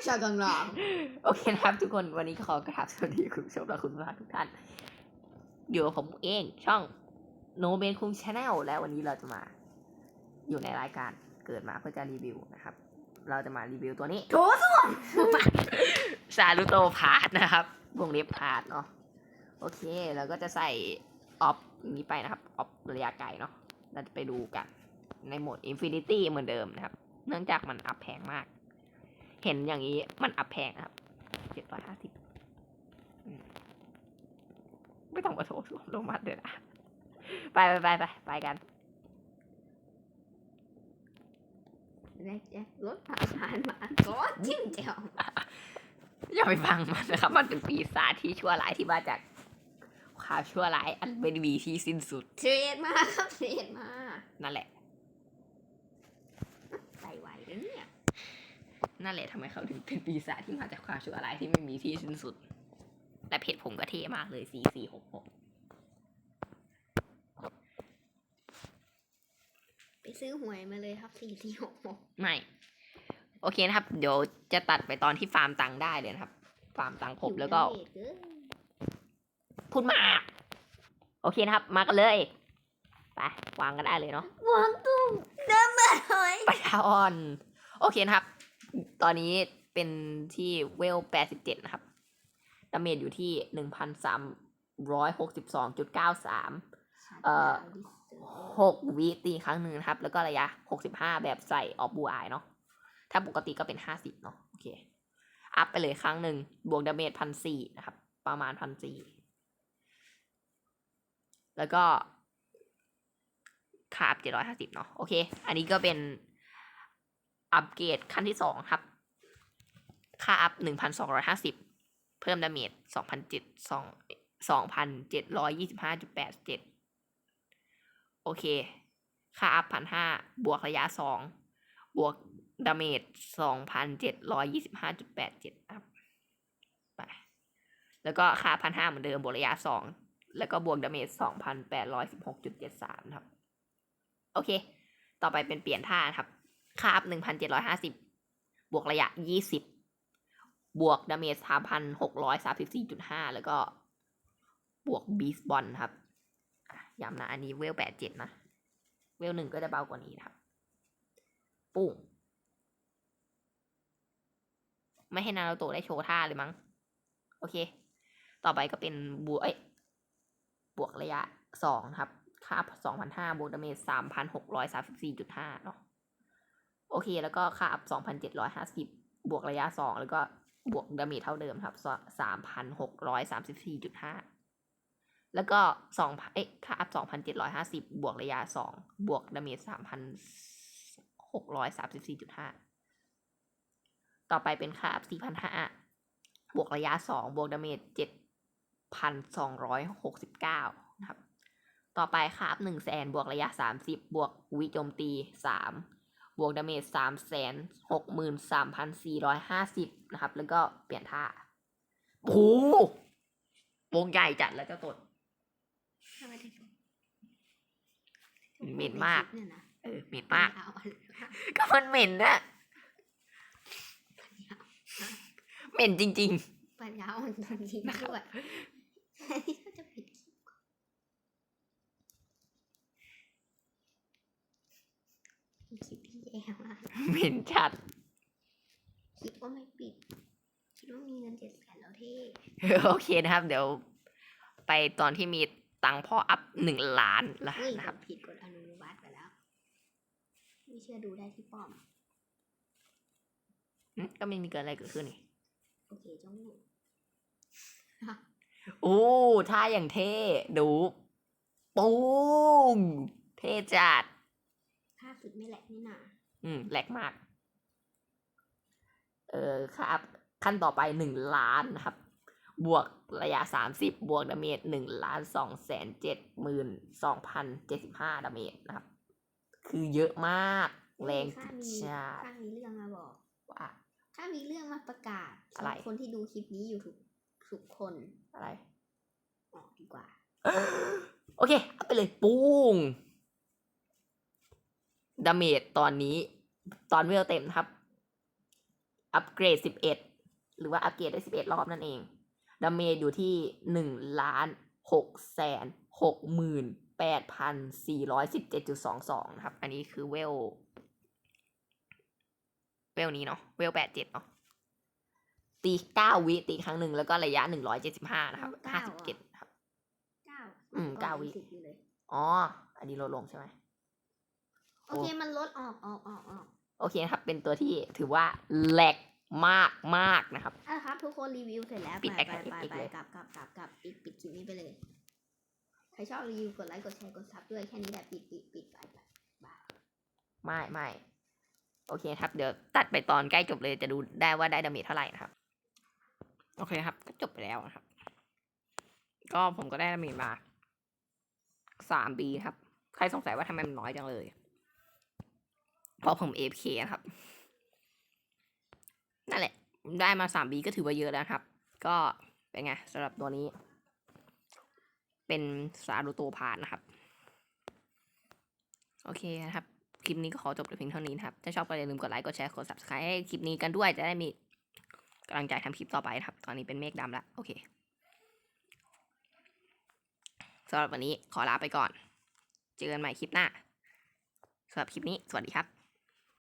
วิชากลางโอเคนะครับทุกคนวันนี้ขอกราบสวัสดีคุณผู้ชมและคุณผู้ฟังทุกท่าน อยู่กับผมเองช่องโนเบนคุงชาแนลและวันนี้เราจะมา อยู่ในรายการเกิดมาเพื่อจะรีวิวนะครับ เราจะมารีวิวตัวนี้โถส้วมซาลูโตพาร์ทนะครับวงเล็บพาร์ทเนาะโอเคเราก็จะใส่ออฟนี้ไปนะครับออฟระยะไกลเนาะเราจะไปดูกันในโหมด Infinity เหมือนเดิมนะครับ เนื่องจากมันอัพแพงมาก เห็นอย่างนี้มันอัพแพงนะครับเจ็ดร้อยห้าสิบไม่ต้องมาโทษลงมาเดี๋ยวนะไปไปไปไปไปกันแรกแจ็ครถผ่านผ่านมาก็จิ้มแจ่วอย่าไปฟังมันนะครับ มันเป็นปีศาจที่ชั่วร้ายที่มาจากความชั่วร้ายอันเป็นวีที่สิ้นสุดเทรดมาครับเทรดมานั่นแหละ ใส่ไหวแล้วเนี่ย นั่นแหละทำไมเขาถึงเป็นปีศาจที่มาจากความชั่วร้ายที่ไม่มีที่สิ้นสุด แต่เพจผมก็เท่มากเลยสี่สี่หกหกไปซื้อหวยมาเลยครับสี่สี่หกหกไม่ โอเคนะครับ เดี๋ยวจะตัดไปตอนที่ฟาร์มตังค์ได้เลยนะครับ ฟาร์มตังค์ครบแล้วก็ พูดมาก โอเคนะครับ มากันเลย ไปวางกันได้เลยเนาะวางตุ้มเดิมเลยไปทาออน โอเคนะครับ ตอนนี้เป็นที่เวลแปดสิบเจ็ดนะครับ ดาเมจอยู่ที่หนึ่งพันสามร้อยหกสิบสองจุดเก้าสามเอ่อหกวิตีครั้งหนึ่งนะครับ แล้วก็ระยะหกสิบห้าแบบใส่ออฟบูอายเนาะ ถ้าปกติก็เป็นห้าสิบเนาะ โอเค อัพไปเลยครั้งหนึ่ง บวกดาเมจพันสี่นะครับ ประมาณพันสี่ แล้วก็คาบเจ็ดร้อยห้าสิบเนาะ โอเค อันนี้ก็เป็น อัปเกรดขั้นที่สองครับ ค่าอัพหนึ่งพันสองร้อยห้าสิบเพิ่มดาเมจสองพันเจ็ดสองสองพันเจ็ดร้อยยี่สิบห้าจุดแปดเจ็ดโอเค ค่าอัพพันห้าบวกระยะสองบวกดาเมจสองพันเจ็ดร้อยยี่สิบห้าจุดแปดเจ็ดครับไปแล้วก็ค่าพันห้าเหมือนเดิมบวกระยะสองแล้วก็บวกดาเมจสองพันแปดร้อยสิบหกจุดเจ็ดสามครับ โอเค ต่อไปเป็นเปลี่ยนท่าครับ ค่าอัพหนึ่งพันเจ็ดร้อยห้าสิบบวกระยะยี่สิบบวกดาเมจสามพันหกร้อยสามสิบสี่จุดห้าแล้วก็บวกบีสบอลครับย้ำนะ อันนี้เวลแปดเจ็ดนะ เวลหนึ่งก็จะเบากว่านี้นะครับ ปุ้งไม่ให้นารูโตะได้โชว์ท่าเลยมั้ง โอเค ต่อไปก็เป็นบวกเอ้ยบวกระยะสองครับค่าสองพันห้าบวกดาเมจสามพันหกร้อยสามสิบสี่จุดห้าเนาะ โอเค แล้วก็ค่าอัพสองพันเจ็ดร้อยห้าสิบบวกระยะสองแล้วก็บวกดาเมจเท่าเดิมครับสามพันหกร้อยสามสิบสี่จุดห้าแล้วก็สองเอ๊ะค่าอัพสองพันเจ็ดร้อยห้าสิบบวกระยะสองบวกดาเมจสามพันหกร้อยสามสิบสี่จุดห้าต่อไปเป็นค่าอัพสี่พันห้าบวกระยะสองบวกดาเมจเจ็ดพันสองร้อยหกสิบเก้านะครับ ต่อไปค่าอัพหนึ่งแสนบวกระยะสามสิบบวกวิโจมตีสาม บวกดาเมจสามแสนหกหมื่นสามพันสี่ร้อยห้าสิบนะครับ แล้วก็เปลี่ยนท่าโอ้โหวงใหญ่จัดแล้วเจ้าตดทำไมถึงเหม็นมากเนี่ยนะเออเหม็นมากเอาเอาเอาก็มันเหม็นนะเหม็นจริงปัญญาอ่อนตอนนี้นะครับด้วยอันนี้ก็จะผิดคลิปที่แย่มาก ๆ เหม็นจัดคิดว่าไม่ปิด คิดว่ามีเงินเจ็ดแสนแล้วเท่โอเคนะครับ เดี๋ยว ไปตอนที่มีตังค์พออัพหนึ่งล้านละเฮ้ยนะครับ ผิดกฎอนุมัติไปแล้ว ไม่เชื่อดูได้ที่ป้อม อืมก็ไม่มีเกิดอะไรเกิดขึ้นนี่โอเคจ้องหนูโอ้ท่าอย่างเท่ดูปุ้งเท่จัดค่าสุดไม่แหลกนี่นา อืมแหลกมาก เออครับ ขั้นต่อไปหนึ่งล้านนะครับ บวกระยะสามสิบบวกดาเมจหนึ่งล้านสองแสนเจ็ดหมื่นสองพันเจ็ดสิบห้าดาเมจนะครับ คือเยอะมาก แรงข้ามีชาข้ามีเรื่องมาบอกว่า ข้ามีเรื่องมาประกาศอะไร สำหบคนที่ดูคลิปนี้อยู่ทุกทุกคนอะไร ออกดีกว่า โอเค เอาไปเลยปุ้ง ดาเมจตอนนี้ ตอนเวลเต็มนะครับ อัปเกรดสิบเอ็ดหรือว่าอัปเกรดได้สิบเอ็ดรอบนั่นเอง ดาเมจอยู่ที่หนึ่งล้านหกแสนหกหมื่นแปดพันสี่ร้อยสิบเจ็ดจุดสองสองนะครับ อันนี้คือเวล เวลนี้เนาะ เวลแปดเจ็ดเนาะ ตีเก้าวิตีครั้งหนึ่งแล้วก็ระยะหนึ่งร้อยเจ็ดสิบห้านะครับห้าสิบเจ็ดครับเก้าอืมเก้าวิสิบอยู่เลยอ๋อ อันนี้ลดลงใช่ไหม โอเคมันลดออกออกออกออกโอเคนะครับ เป็นตัวที่ถือว่าแหลกมากมากๆนะครับอะครับ ทุกคนรีวิวเสร็จแล้วปิดไปแอคไปอีกไปเลยกลับกลับกลับกลับปิดปิดคลิปนี้ไปเลย ใครชอบรีวิวกดไลค์กดแชร์กดซับด้วยแค่นี้แหละปิดปิดปิดไปไปบายไม่ไม่โอเคครับ เดี๋ยวตัดไปตอนใกล้จบเลยจะดูได้ว่าได้ดาเมจเท่าไหร่นะครับ โอเคครับ ก็จบไปแล้วนะครับ ก็ผมก็ได้ดาเมจมาสามบีครับ ใครสงสัยว่าทำไมมันน้อยจังเลย เพราะผม AFK นะครับ นั่นแหละ ได้มาสามบีก็ถือว่าเยอะแล้วครับ ก็เป็นไงสำหรับตัวนี้ เป็นซารูโตพาร์ทนะครับ โอเคนะครับ คลิปนี้ก็ขอจบเพียงเท่านี้นะครับ ถ้าชอบก็อย่าลืมกดไลค์ กดแชร์ กด subscribe ให้คลิปนี้กันด้วย จะได้มีกำลังใจทำคลิปต่อไปนะครับ ตอนนี้เป็นเมฆดำแล้วโอเคสำหรับวันนี้ขอลาไปก่อน เจอกันใหม่คลิปหน้าสำหรับคลิปนี้ สวัสดีครับ